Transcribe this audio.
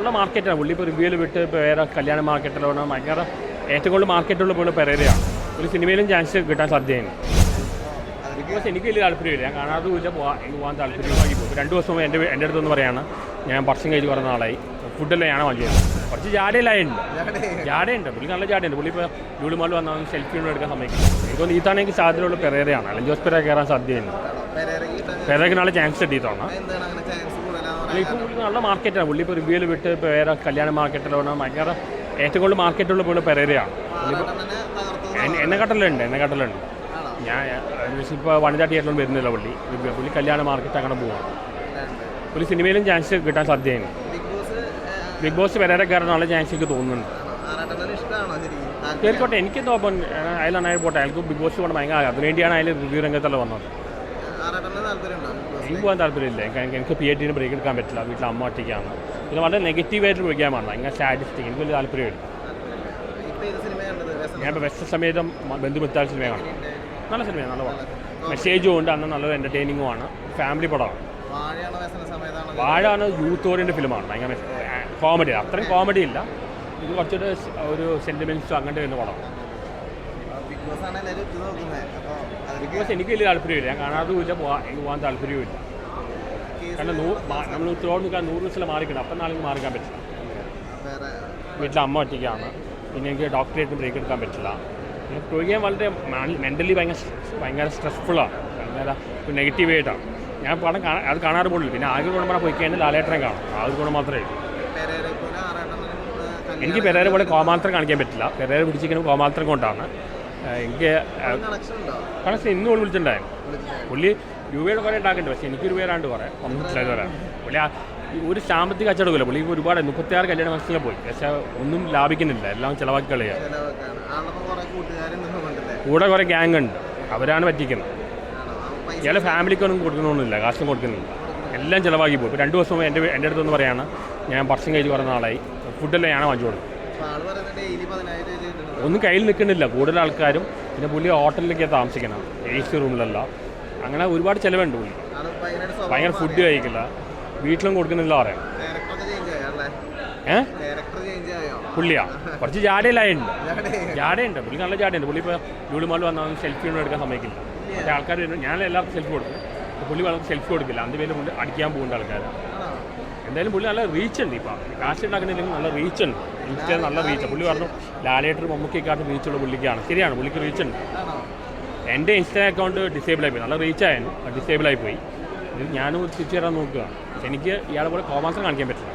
നല്ല മാർക്കറ്റാണ് പുള്ളി ഇപ്പോൾ റിവ്യൂവിൽ വിട്ട് വേറെ കല്യാണ മാർക്കറ്റിലാണ് ഭയങ്കര ഏറ്റവും കൂടുതൽ മാർക്കറ്റുള്ള പോലെ പെരേരയാണ് ഒരു സിനിമയിലും ചാൻസ് കിട്ടാൻ സാധ്യതയുണ്ട്. ബിഗ് എനിക്ക് വലിയ താല്പര്യമില്ല. ഞാൻ കാണാതുമില്ല പോകാൻ എനിക്ക് പോകാൻ താല്പര്യമായി പോകും രണ്ട് ദിവസം എന്റെ എന്റെ അടുത്തൊന്ന് പറയാണ് ഞാൻ ഭക്ഷണം കഴിച്ച് കുറേ നാളായി. ഫുഡെല്ലാം ഞാൻ വാങ്ങിയത് കുറച്ച് ജാടയിലായുണ്ട് ജാടയുണ്ട്. പുള്ളി നല്ല ജാടയുണ്ട്. പുള്ളി ഇപ്പോൾ ജൂളിമാൾ വന്നാൽ സെൽഫി ഒന്നും എടുക്കാൻ സമയത്ത് എനിക്കൊന്ന് ഈ തവണ എനിക്ക് സാധ്യതയുള്ള പെരേരയാണ്. അല്ലെങ്കിൽ ജോസ് പെരേ കയറാൻ സാധ്യതയുണ്ട്. പെരേക്ക് നാളെ ചാൻസ് കിട്ടിയിട്ടാണ് ഇപ്പോൾ നല്ല മാർക്കറ്റാണ്. പുള്ളി ഇപ്പോൾ റിവ്യൂവിൽ വിട്ട് വേറെ കല്യാണ മാർക്കറ്റിലാണ് ഭയങ്കര ഏറ്റവും കൂടുതൽ മാർക്കറ്റുള്ള പോലെ പെരേരയാണ് എന്നെ- കട്ടലുണ്ട് എന്നെ കട്ടലുണ്ട് ഞാൻ ഇപ്പോൾ വനിതാ തിയേറ്ററിലും വരുന്നില്ല പുള്ളി. റിവ്യൂ പുള്ളി കല്യാണ മാർക്കറ്റ് അങ്ങനെ പോവാണ് പുള്ളി സിനിമയിലും ചാൻസ് കിട്ടാൻ സാധ്യതയാണ്. ബിഗ് ബോസ് പെരേര കയറാൻ നല്ല ചാൻസ് എനിക്ക് തോന്നുന്നുണ്ട്. തീർക്കോട്ടെ എനിക്ക് തോപ്പം നന്നായി പോട്ടെ. അയാൾക്ക് ബിഗ് ബോസ് കൊണ്ട് ഭയങ്കര അതിനുവേണ്ടിയാണ് അയാൾ റിവ്യൂ രംഗത്തല്ല വന്നത്. എനിക്ക് പോകാൻ താല്പര്യമില്ല. എനിക്ക് എനിക്ക് പി എച്ച് ഡിന് ബ്രേക്ക് എടുക്കാൻ പറ്റില്ല. വീട്ടിൽ അമ്മ ഒറ്റയ്ക്കാണ്. പിന്നെ വളരെ നെഗറ്റീവായിട്ട് വിളിക്കാൻ പാടില്ല ഭയങ്കര സ്റ്റാറ്റിസ്റ്റിക് എനിക്ക് വലിയ താല്പര്യമില്ല. ഞാൻ ഇപ്പോൾ വെസ്റ്റ് സമേതം ബന്ധുമിത്താൽ സിനിമ കാണും. നല്ല സിനിമയാണ് നല്ല പടം. മെസ്സേജും ഉണ്ട്. അന്ന് നല്ലൊരു എന്റർടൈനിങ്ങും ആണ്. ഫാമിലി പടമാണ്. വാഴാണ് യൂത്ത് ഓറിയന്റെ ഫിലിമാണ് ഭയങ്കര കോമഡി അത്രയും കോമഡി ഇല്ല. ഇത് കുറച്ചൊരു ഒരു സെന്റിമെന്റ്സും അങ്ങനത്തെ വരുന്ന പടം ബിഗ് ബോസ് എനിക്ക് വലിയ താല്പര്യമില്ല. ഞാൻ കാണാതുമില്ല പോകാൻ എനിക്ക് പോകാൻ താല്പര്യമില്ല കേസ് കാരണം നമ്മൾ ഉത്തരവാദിത്വം നിൽക്കാൻ നൂറ് ദിവസം മാറിക്കണം അപ്പം നാളെ മാറിക്കാൻ പറ്റില്ല. വീട്ടിൽ അമ്മ ഒറ്റയ്ക്കാണ്. പിന്നെ എനിക്ക് ഡോക്ടറേറ്റ് ബ്രേക്ക് എടുക്കാൻ പറ്റില്ല. പിന്നെ ടോയിക്കാൻ വളരെ മെന്റലി ഭയങ്കര ഭയങ്കര സ്ട്രെസ്ഫുള്ളാണ് നെഗറ്റീവ് ആയിട്ടാണ് ഞാൻ പടം കാണാൻ അത് കാണാറ് പോലുള്ളൂ പിന്നെ ആകെ ഗുണം പോയി കഴിഞ്ഞാൽ ലാലേട്ടനെ കാണും. ആ ഒരു ഗുണം മാത്രമേ എനിക്ക് പെരേര പോലെ കോമാത്രം കാണിക്കാൻ പറ്റില്ല. പെരേരെ പിടിച്ചിരിക്കുന്നത് കോമാത്രം കൊണ്ടാണ്. എനിക്ക് കണക്ഷൻ ഇന്ന് പോലും വിളിച്ചിട്ടുണ്ടായിരുന്നു പുള്ളി രൂപയുടെ കുറേ ഉണ്ടാക്കുന്നുണ്ട് പക്ഷേ എനിക്ക് രൂപയിലാണ്ട് കുറേ പുള്ളി ആ ഒരു സാമ്പത്തിക കച്ചവടമില്ല പുള്ളി ഇപ്പോൾ ഒരുപാട് മുപ്പത്തിയാറ് കല്യാണ മത്സരം പോയി. പക്ഷേ ഒന്നും ലാഭിക്കുന്നില്ല. എല്ലാം ചിലവാക്കി നിന്നുകൊണ്ടല്ലേ കൂടെ കുറേ ഗ്യാങ് ഉണ്ട്. അവരാണ് പറ്റിക്കുന്നത്. ഇയാളെ ഫാമിലിക്കൊന്നും കൊടുക്കണമെന്നില്ല കാശും കൊടുക്കുന്നില്ല. എല്ലാം ചിലവാക്കി പോയി. ഇപ്പോൾ രണ്ട് ദിവസം എന്റെ എന്റെ അടുത്തൊന്ന് പറയാണ് ഞാൻ ഭക്ഷണം കഴിച്ച് കുറേ നാളായി. ഫുഡെല്ലാം ഞാൻ വാങ്ങിച്ചു കൊടുക്കും ഒന്നും കയ്യിൽ നിൽക്കുന്നില്ല. കൂടുതൽ ആൾക്കാരും പിന്നെ പുള്ളി ഹോട്ടലിലേക്കാണ് താമസിക്കണം. എ സി റൂമിലല്ല. അങ്ങനെ ഒരുപാട് ചിലവുണ്ട് പുള്ളി. ഭയങ്കര ഫുഡ് കഴിക്കില്ല. വീട്ടിലും കൊടുക്കുന്നില്ല പറയാം. ഏഹ് പുള്ളിയാ. കുറച്ച് ജാടയിലായുണ്ട് ജാടയുണ്ട്. പുള്ളി നല്ല ജാടയുണ്ട്. പുള്ളി ഇപ്പോൾ ജൂളിമാൾ വന്നാൽ സെൽഫി ഒന്നും എടുക്കാൻ സമ്മതിക്കില്ല. പക്ഷേ ആൾക്കാർ ഞാൻ എല്ലാവർക്കും സെൽഫി കൊടുക്കും. പുള്ളി വളരെ സെൽഫി കൊടുക്കില്ല. അതിന്റെ പേര് അടിക്കാൻ പോകേണ്ട ആൾക്കാർ എന്തായാലും പുള്ളി നല്ല റീച്ച് ഉണ്ട് ഇപ്പം. കാശ് ഉണ്ടാക്കുന്നില്ലെങ്കിൽ നല്ല റീച്ച് ഉണ്ട്. ഇൻസ്റ്റയിൽ നല്ല റീച്ച് പുള്ളി പറഞ്ഞു ലാലേറ്റർ മമ്മൂക്കിക്കാട്ട് റീച്ചുള്ള പുള്ളിക്കാണ്. ശരിയാണ് പുള്ളിക്ക് റീച്ച് ഉണ്ട്. എന്റെ ഇൻസ്റ്റാ അക്കൗണ്ട് ഡിസേബിൾ ആയിപ്പോയി നല്ല റീച്ച് ആയിരുന്നു ഡിസേബിൾ ആയിപ്പോയി ഇത് ഞാനും തിരിച്ചു തരാൻ നോക്കുകയാണ്. എനിക്ക് ഇയാളെ പോലെ കോമാസം കാണിക്കാൻ പറ്റില്ല.